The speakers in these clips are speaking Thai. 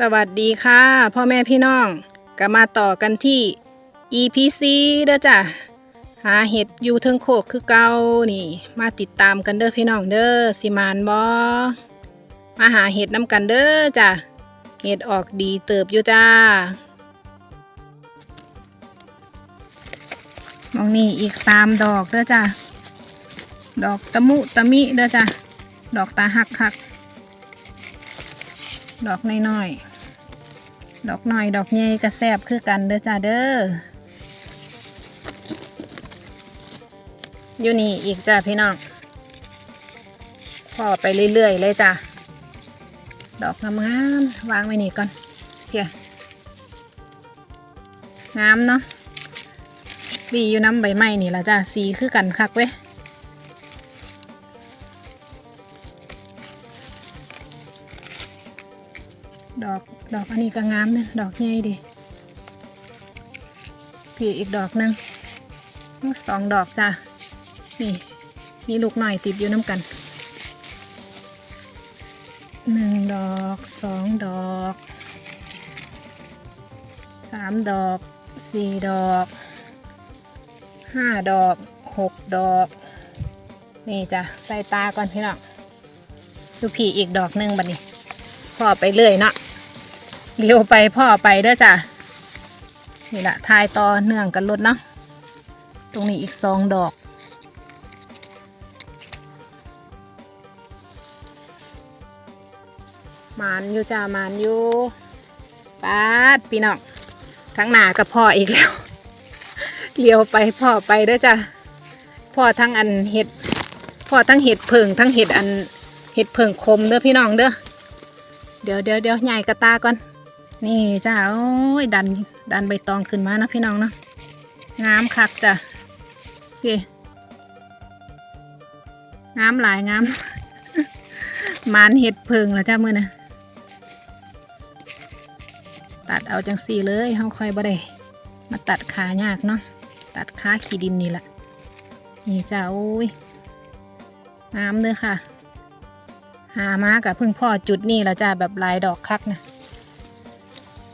สวัสดีค่ะ พ่อแม่พี่น้องก็มาต่อกันที่ EPC เด้อจ้ะหาเห็ดอยู่เทิงโคกคือเก่านี่ มาติดตามกันเด้อพี่น้องเด้อสิมานบอมาหาเห็ดน้ำกันเด้อจ้ะเห็ดออกดีเติบอยู่จ้ามองนี่อีกสามดอกเด้อจ้ะดอกตะมุตะมิเด้อจ้ะดอกตาหักหัก ดอกน้อยๆ ดอกน้อยดอกใหญ่กระแซบคือกันเด้อจ้าเด้อ อยู่นี่อีกจ้าพี่น้องพอไปเรื่อยๆเลยจ้าดอกงามๆวางไว้นี่ก่อนเพียงามเนาะดีอยู่น้ำใบไม้นี่ละจ้าสีคือกันคักเว้ย ดอกอันนี้ก็งามนี่ยดอกใหญ่ดิพี่อีกดอกหนึงสองดอกจ้ะนี่มีลูกหน่อยติดอยู่น้ำกันหนึ่งดอกสองดอกสามดอกสี่ดอกห้าดอกหกดอก นี่จ้ะใส่ตาก่อนพี่น้องดูพี่อีกดอกหนึงบัดนี้พอไปเรื่อยเนาะ เลี้ยวไปพ่อไปเด้อจ้ะนี่แหละทายต่อเนื่องกันรถเนาะตรงนี้อีกสองดอก มานอยู่จ้ามานอยู่ปาดพี่น้องทั้งหนากับพ่ออีกแล้วเลี้ยวไปพ่อไปเด้อจ้ะพ่อทั้งอันเห็ดพ่อทั้งเห็ดเพิงทั้งเห็ดอันเห็ดเพิงคมเด้อพี่น้องเด้อเดี๋ยวเดี๋ยวเดี๋ยวใหญ่กระตาก่อน นี่จ้าโอ้ยดันดันใบตองขึ้นมานะพี่น้องเนาะงามคักจ้ะพี่งามหลายงามมานเห็ดเพิงแล้วจ้ามือนะตัดเอาจังสี่เลยเฮาค่อยบ่ได้มาตัดขายากเนาะตัดขาขีดินนี่แหละนี่จ้าโอ้ยงามเลยค่ะ หามากับพึ่งพ่อจุดนี่แล้วจ้าแบบลายดอกคักนะ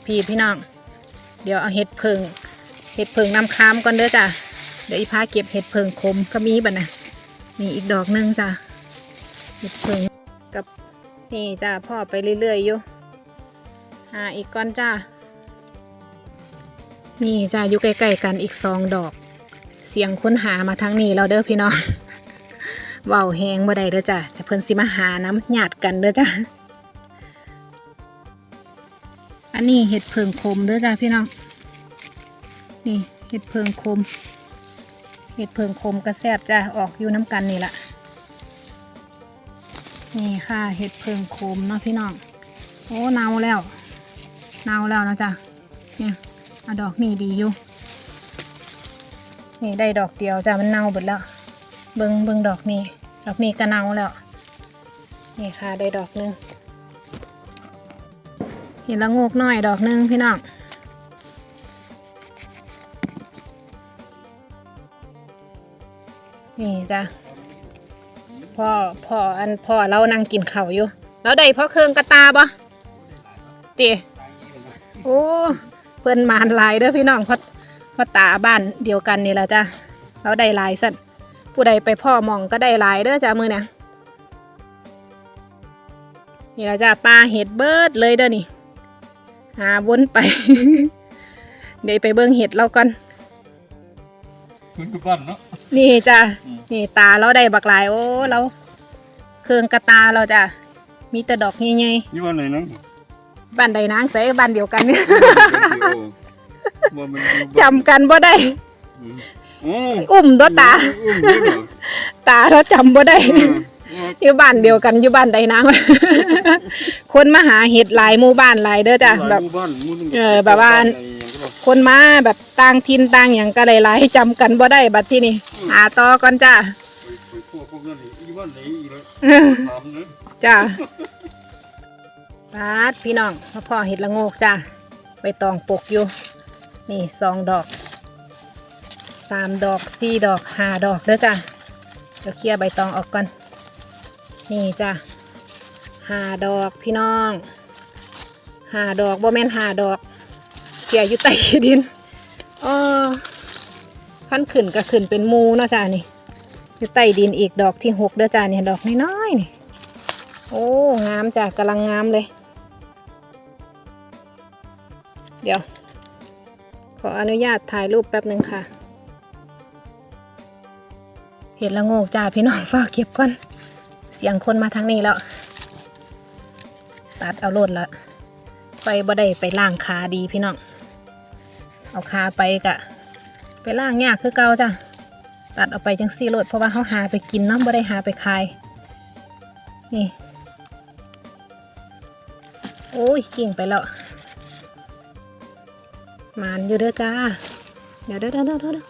พี่พี่น้อง เดี๋ยวเอาเห็ดเพิงเห็ดเพิงน้ำค้ามก่อนเด้อจ้าเดี๋ยวอีพาเก็บเห็ดเพิงคมก็มีบัดนะมีอีกดอกหนึงจ้าเห็ดเพิงกับนี่จ้าพ่อไปเรื่อยๆอยู่หาอีกก้อนจ้านี่จ้าอยู่ใกล้ๆกันอีกสองดอก เสียงค้นหามาทางนี้เราเด้อพี่น้องเว้าแหงบ่ได้เด้อจ้ะแต่เพิ่นสิมาหาน้ำหยาดกันเด้อจ้ะ นนี้เห็ดเพิงคมเด้อจ้ะพี่น้อง นี่เห็ดเพิงคม เห็ดเพิงคมกระแซบจ้ะออกอยู่น้ำกันนี่แหละนี่ค่ะเห็ดเพิงคมเนาะพี่น้อง โอ้เนาแล้วเนาแล้วนะจ้ะเนี่ยอดอกนี่ดีอยู่ นี่ได้ดอกเดียวจ้ะมันเน่าหมดแล้ว เบิงเบิงดอกนี้ดอกนี้กระเนาแล้ว นี่ค่ะได้ดอกหนึง เห็นละงูกน้อยดอกหนึงพี่น้องนี่จ้ะพ่อพ่ออันพ่อเรานั่งกินข้าวอยู่ แล้วได้พ่อเครื่องกระตาบ่ตีโอ้เพิ่นมานลายเด้อพี่น้องพ่อพ่อตาบ้านเดียวกันนี่แหละจ้ะเราได้ลายสัตว์ผู้ใดไปพ่อมองก็ได้ลายเด้อจ้ามือเนี่ยนี่ละจ้าปลาเห็ดเบิร์ดเลยเด้อนี่ หาวนไป เดี๋ยวไปเบิ้งเห็ดเราก่อนคุณทุกบ้านเนาะ นี่จ้าอืม นี่ตาเราได้บักหลาย โอ้เราเครื่องกระตาเราจ้ามีแต่ดอกใหญ่ยี่วันไหนนะๆบ้านใดนางใส่บ้านเดียวกันเนี่ยว่ามันจำกันบ่ได้โอ้อุ้มตัวตา อุ้มด้วยเหรอตาเราจำบ่ได้ เออเอออยู่บ้านเดียวกันอยู่บ้านใดนางคนมาหาเห็ดหลายหมู่บ้านหลายเด้อจ้ะหลายแบบหมู่บ้านหมู่หนึ่งเออแบบว่า คนมาแบบต่างทินต่างอย่างก็หลายๆจำกันบ่ได้บัดที่นี่หาต่อก่อนจ้าไปไปพวกพวกนั้นนี่อีบ้านไหนอีเลยถามนะจ้าปาดพี่น้องพ่อพ่อเห็ดละโงกจ้าใบตองปกอยู่ นี่สองดอกสามดอกสี่ดอกห้าดอกเด้อจ้าเดี๋ยวเคลียร์ใบตองออกก่อน นี่จ้าหาดอกพี่น้องหาดอกบ่แม่นหาดอกเสียอยู่ใต้ดินอ๋อขั้นขึ้นก็ขึ้นเป็นมูเนาะจ้านี่อยู่ใต้ดินอีกดอกที่หกเด้อจ้านี่ดอกน้อยๆนี่โอ้งามจ้ะกำลังงามเลย เดี๋ยว ขออนุญาตถ่ายรูปแป๊บหนึ่งค่ะ เห็นละโงกจ้าพี่น้องฝากเก็บก่อน สียงคนมาทางนี้แล้ว ตัดเอาโลดละไปบ่ได้ไปล่างขาดีพี่น้อง เอาขาไปกะ ไปล่างยากคือเก่าจ้ะ ตัดเอาไปจังซี่โลดเพราะว่าเขาหาไปกินเนาะบ่ได้หาไปขาย นี่ โอ้ยกิ่งไปแล้วมานอยู่เด้อจ้า เดี๋ยวเด้อเด้อเด้อเด้อ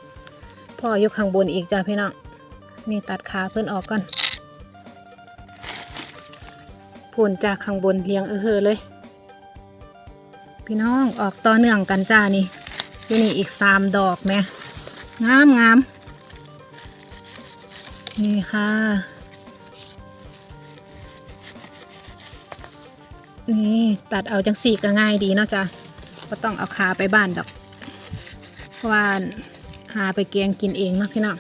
พ่ออยู่ข้างบนอีกจ้าพี่น้องนี่ตัดขาเพื่อนออกก่อน พูนจากข้างบนเรียงเออเฮอเลย พี่น้องออกต่อเนื่องกันจ้านี่อยู่นี่อีกสามดอกแม่งามงามนี่ค่ะ นี่ตัดเอาจังสี่ก็ง่ายดีเนาะจ้ะก็ต้องเอาขาไปบ้านดอกเพราะว่าหาไปเกียงกินเองเนาะพี่น้อง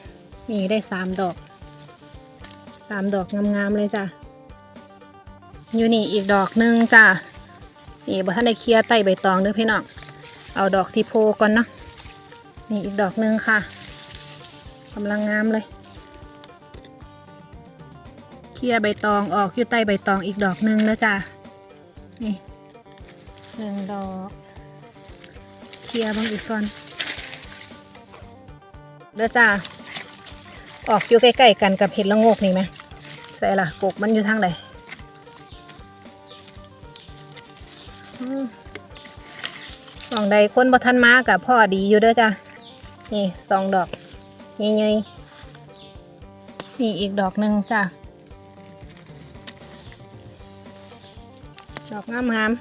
นี่ได้สามดอกสามดอกงามๆเลยจ้ะ อยู่นี่อีกดอกหนึ่งจ้ะนี่บ่ท่านได้เคลียร์ไต้ใบตองเด้อพี่น้องเอาดอกที่โพก่อนเนาะนี่อีกดอกหนึ่งค่ะกำลังงามเลยเคลียร์ใบตองออกอยู่ใต้ใบตองอีกดอกหนึ่งแล้วจ้ะนี่หนึ่งดอกเคลียร์บางอีกก่อนเด้อจ้าออกอยู่ใกล้ๆกันกับเห็ดละโงกนี่ไหมใส่ละกกมันอยู่ทางไหน สองใดคนบ่ทันมากับพ่อดีอยู่เด้อจ้านี่สองดอกเงยๆนี่อีกดอกหนึ่งจ้าดอกงามงาม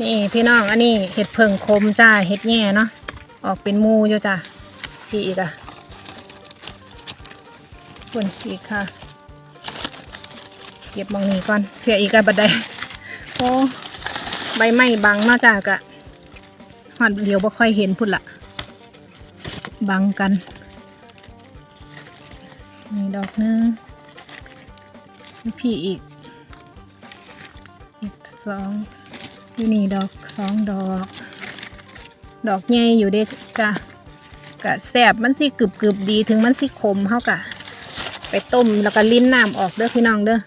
นี่พี่น้องอันนี้เห็ดเพิงคมจ้าเห็ดแง่เนาะออกเป็นมูอยู่จ้าพี่อีกอะคนอีกค่ะ เก็บมองนี้ก่อนเผื่ออีกอะบัดใดโอ้ ใบไม้บังเนาะจ้ากะหอดเดียวบ่ค่อยเห็นพุ่นละบังกันนี่ดอกหนึงนี่พี่อีก อีกสองอยู่นี่ดอกสองดอก ดอกใหญ่อยู่เด็ดจ้ะกะแสบมันสิกรึบกรึบดีถึงมันสิขมเฮากะ ไปต้มแล้วก็ลิ้นน้ำออกเด้อพี่น้องเด้อ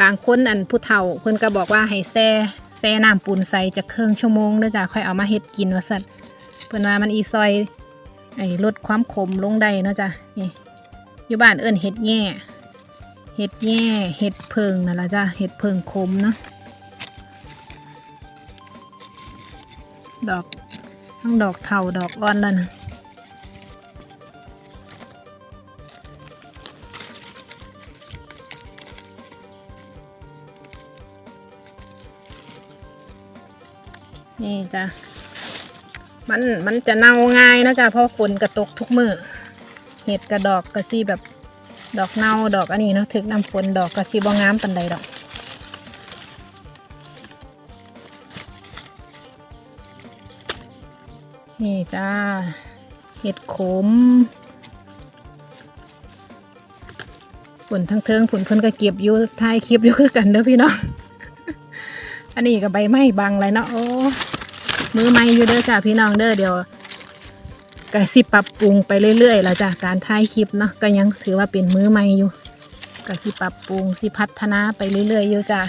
บางคนอันผู้เฒ่าเพิ่นก็บอกว่าให้แช่ แช่น้ำปูนใส่จะเครื่องชั่วโมงเด้อจ้ะค่อยเอามาเฮ็ดกินว่าซั่นเพิ่นว่ามันอีซอยไอ้ลดความขมลงได้เนาะจ้ะนี่อยู่บ้านเอิ้นเฮ็ดแง่เห็ดแย่เห็ดเพิงนั่นละจ้ะเห็ดเพิงคมเนาะดอกทั้งดอกเถาดอกอ่อนแล้วนะ นี่จ้ะมันมันจะเน่าง่ายนะจ๊ะเพราะฝนกระตกทุกมือเห็ดกระดอกกระซี่แบบดอกเน่าดอกอันนี้เนาะถึกน้ำฝนดอกกระสีบงามปันใดดอกนี่จ้าเห็ดขมฝนทั้งเทิงฝนเพิ่นก็เก็บอยู่ท้ายคลิปอยู่คือกันเด้อพี่น้อง อันนี้ก็ใบไม้บังเลยเนาะโอ้ มือไม้อยู่เด้อจ้าพี่น้องเด้อเดี๋ยวก็สิปรับปรุงไปเรื่อยๆแล้วจ้ะการถ่ายคลิปเนาะก็ยังถือว่าเป็นมือใหม่อยู่ก็สิปรับปรุงสิพัฒนาไปเรื่อยๆอยู่จ้ะ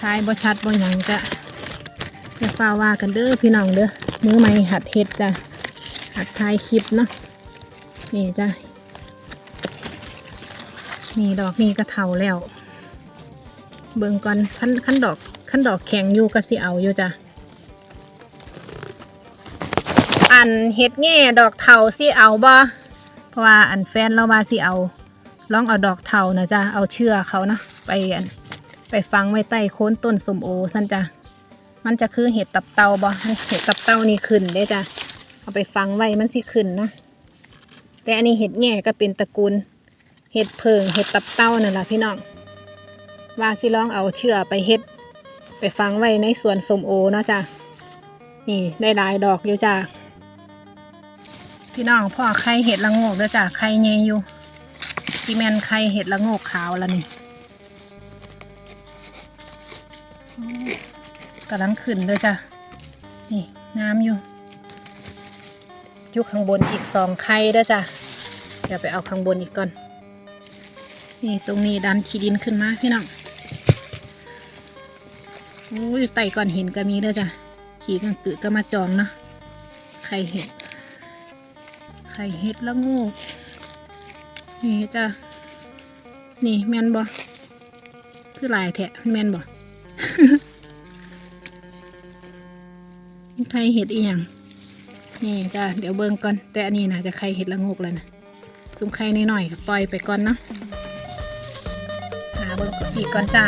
ถ่ายบ่ชัดบ่หยังจ้ะอย่าฟ้าว่ากันเด้อพี่น้องเด้อมือใหม่หัดเฮ็ดจ้ะหัดถ่ายคลิปเนาะนี่จ้ะนี่ดอกนี่ก็เท่าแล้ว เบิ่งก่อนขั้นขั้นดอกขั้นดอกแข็งอยู่ก็สิเอาอยู่จ้ะ อันเฮ็ดแง่ดอกเทาสิเอาบ่เพราะว่าอันแฟนเราว่าสิเอาลองเอาดอกเทานะจ๊ะเอาเชือกเขานะไปอันไปฟังไว้ใต้โคนต้นสมโอสันจ้ะมันจะคือเห็ดตับเตาบ่เห็ดตับเตานี่ขึ้นเด้จ้ะเอาไปฟังไว้มันสิขึ้นนะแต่อันนี้เห็ดแง่ก็เป็นตระกูลเห็ดเพิงเห็ดตับเต้านั่นแหละพี่น้องว่าสิลองเอาเชือกไปเฮ็ดไปฟังไว้ในสวนสมโอเนาะจ้ะนี่ได้หลายดอกอยู่จ้ะ พี่น้องพ่อไข่เห็ดละโงกด้อจ้ะไข่เงยอยู่ที่แมนไข่เห็ดละโงกขาวแล้วนี่กำลังขึ้นเด้อจ้ะนี่งามอยู่อยู่ข้างบนอีกสองไข่เด้อจ้ะเดี๋ยวไปเอาข้างบนอีกก่อน นี่ตรงนี้ดันขี้ดินขึ้นมาพี่น้องโอ้ยไต่ก่อนเหินก็มีเด้อจ้ะ ขี่กันตือก็มาจองเนาะไข่เห็ด ไข่เห็ดละโงูนี่จ้ะนี่แมนบ่คือลายแทะแมนบ่ไข่เห็ดอีหยังนี่จ้ะเดี๋ยวเบิ่งก่อน แต่อันนี้นะจะไข่เห็ดละโงกแล้วนะซุ้มไข่น้อยๆก็ปล่อยไปก่อนเนาะหาเบิ่งอีกก่อนจ้า